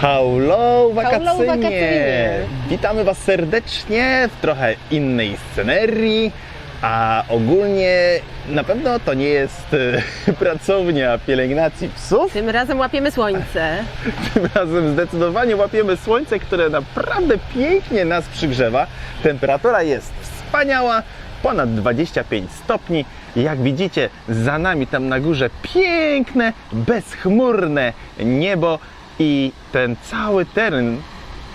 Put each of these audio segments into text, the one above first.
Hello wakacyjnie! wakacyjnie. Witamy Was serdecznie w trochę innej scenerii, a ogólnie na pewno to nie jest e, pracownia pielęgnacji psów. Tym razem łapiemy słońce. Tym razem zdecydowanie łapiemy słońce, które naprawdę pięknie nas przygrzewa. Temperatura jest wspaniała, ponad 25 stopni. Jak widzicie, za nami tam na górze piękne, bezchmurne niebo i ten cały teren,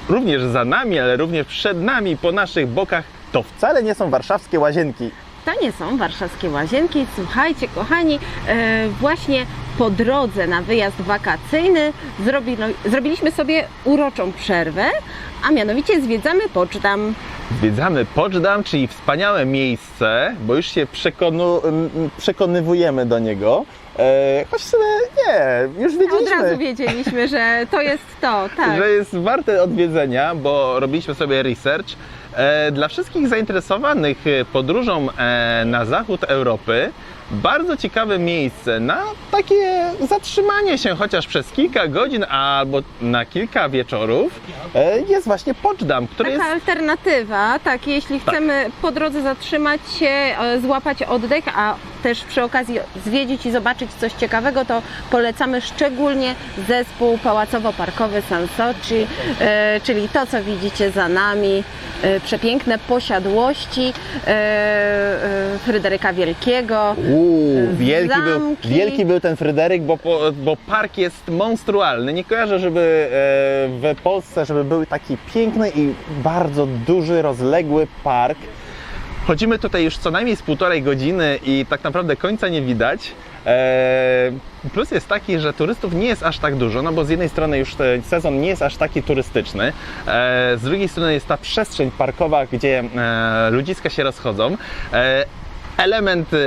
również za nami, ale również przed nami, po naszych bokach, to wcale nie są warszawskie łazienki. To nie są warszawskie łazienki. Słuchajcie, kochani, e, właśnie po drodze na wyjazd wakacyjny zrobili, zrobiliśmy sobie uroczą przerwę, a mianowicie zwiedzamy Poczdam. Zwiedzamy Poczdam, czyli wspaniałe miejsce, bo już się przekonu, przekonywujemy do niego. E, choć w sumie nie, już Od wiedzieliśmy, razu wiedzieliśmy, że to jest to, tak. że jest warte odwiedzenia, bo robiliśmy sobie research. E, dla wszystkich zainteresowanych e, podróżą e, na zachód Europy, bardzo ciekawe miejsce na takie zatrzymanie się chociaż przez kilka godzin albo na kilka wieczorów e, jest właśnie Poczdam, który Taka jest alternatywa, tak, jeśli chcemy po drodze zatrzymać się, e, złapać oddech, a też przy okazji zwiedzić i zobaczyć coś ciekawego, to polecamy szczególnie zespół pałacowo-parkowy Sansochi, e, czyli to, co widzicie za nami, e, przepiękne posiadłości e, Fryderyka Wielkiego. Uuu, wielki był, wielki był ten Fryderyk, bo, bo park jest monstrualny. Nie kojarzę, żeby w Polsce, żeby był taki piękny i bardzo duży, rozległy park. Chodzimy tutaj już co najmniej z półtorej godziny i tak naprawdę końca nie widać. E, plus jest taki, że turystów nie jest aż tak dużo, no bo z jednej strony już sezon nie jest aż taki turystyczny, e, z drugiej strony jest ta przestrzeń parkowa, gdzie e, ludziska się rozchodzą. Element e,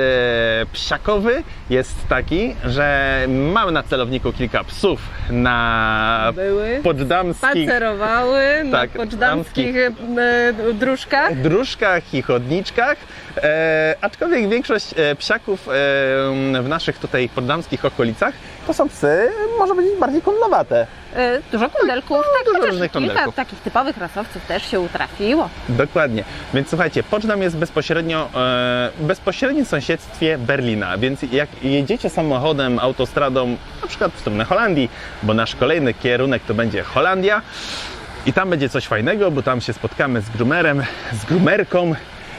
psiakowy jest taki, że mamy na celowniku kilka psów na Były, poczdamskich spacerowały na Tak, poczdamskich e, dróżkach. dróżkach i chodniczkach, e, aczkolwiek większość e, psiaków e, w naszych tutaj poddamskich okolicach to są psy, może być bardziej kundlowate. E, Dużo kundelków, no, tak, dużo różnych kilka kundelków. takich typowych rasowców też się utrafiło. Dokładnie. Więc słuchajcie, Poczdam jest bezpośrednio e, w bezpośrednim sąsiedztwie Berlina, więc jak jedziecie samochodem, autostradą, na przykład w stronę Holandii, bo nasz kolejny kierunek to będzie Holandia i tam będzie coś fajnego, bo tam się spotkamy z grumerem, z grumerką,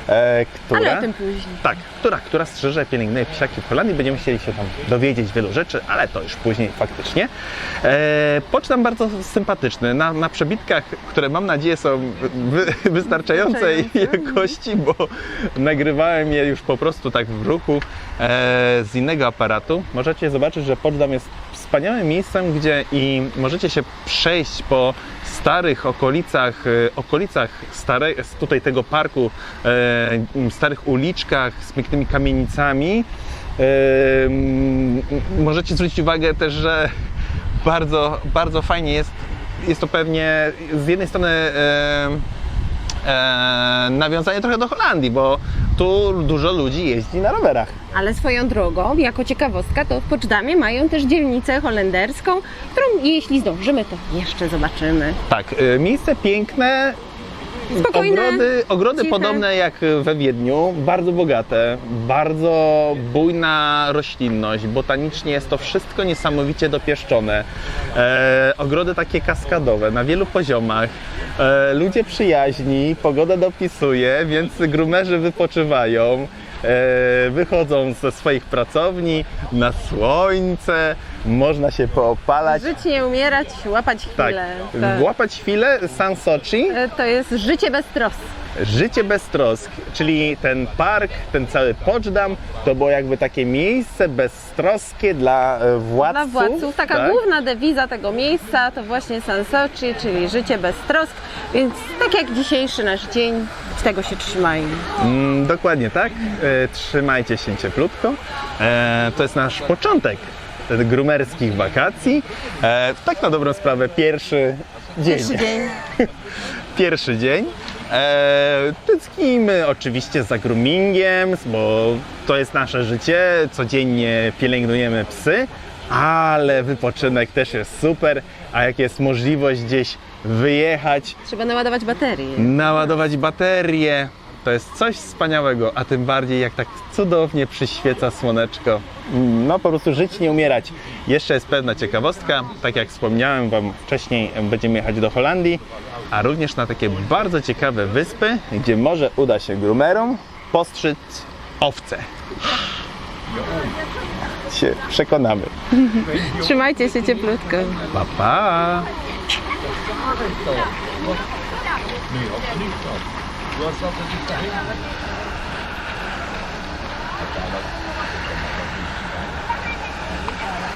e, która... Ale o tym później. Tak, która, która strzeże pielęgnuje psiaki w Holandii. Będziemy chcieli się tam dowiedzieć wielu rzeczy, ale to już później faktycznie. E, Pocztam bardzo sympatyczny. Na, na przebitkach, które mam nadzieję są wy, wystarczającej Wystarczające. jakości, bo nagrywałem je już po prostu tak w ruchu e, z innego aparatu. Możecie zobaczyć, że Poczdam jest wspaniałym miejscem, gdzie i możecie się przejść po starych okolicach, e, okolicach stare, tutaj tego parku, e, starych uliczkach z pięknymi kamienicami. E, możecie zwrócić uwagę też, że bardzo, bardzo fajnie jest. Jest to pewnie z jednej strony e, nawiązanie trochę do Holandii, bo tu dużo ludzi jeździ na rowerach. Ale swoją drogą, jako ciekawostka, to w Poczdamie mają też dzielnicę holenderską, którą jeśli zdążymy, to jeszcze zobaczymy. Tak, e, miejsce piękne. Spokojne, Ogrody, ogrody ciche. podobne jak we Wiedniu, bardzo bogate, bardzo bujna roślinność, botanicznie jest to wszystko niesamowicie dopieszczone. E, ogrody takie kaskadowe na wielu poziomach, e, ludzie przyjaźni, pogoda dopisuje, więc grumerzy wypoczywają. E, wychodzą ze swoich pracowni na słońce, można się poopalać. Żyć nie umierać, łapać Tak, chwilę. Tak. łapać chwilę, Sansochi, E, To jest życie bez tros. Życie bez trosk, czyli ten park, ten cały Poczdam, to było jakby takie miejsce beztroskie dla e, władców. Dla władców. Taka tak? główna dewiza tego miejsca to właśnie Sansochi, czyli życie bez trosk. Więc tak jak dzisiejszy nasz dzień, tego się trzymajmy. Mm, dokładnie tak. E, trzymajcie się cieplutko. E, to jest nasz początek grumerskich wakacji. E, tak na dobrą sprawę pierwszy dzień. Pierwszy dzień. pierwszy dzień. E, tęsknimy oczywiście za groomingiem, bo to jest nasze życie. Codziennie pielęgnujemy psy. ale wypoczynek też jest super, a jak jest możliwość gdzieś wyjechać, Trzeba naładować baterię. naładować baterię, to jest coś wspaniałego, a tym bardziej jak tak cudownie przyświeca słoneczko. No po prostu żyć, nie umierać. Jeszcze jest pewna ciekawostka, tak jak wspomniałem Wam wcześniej, będziemy jechać do Holandii, a również na takie bardzo ciekawe wyspy, gdzie może uda się grumerom postrzyc owce. Się przekonamy. Trzymajcie się cieplutko. Pa, pa. yourself a good time.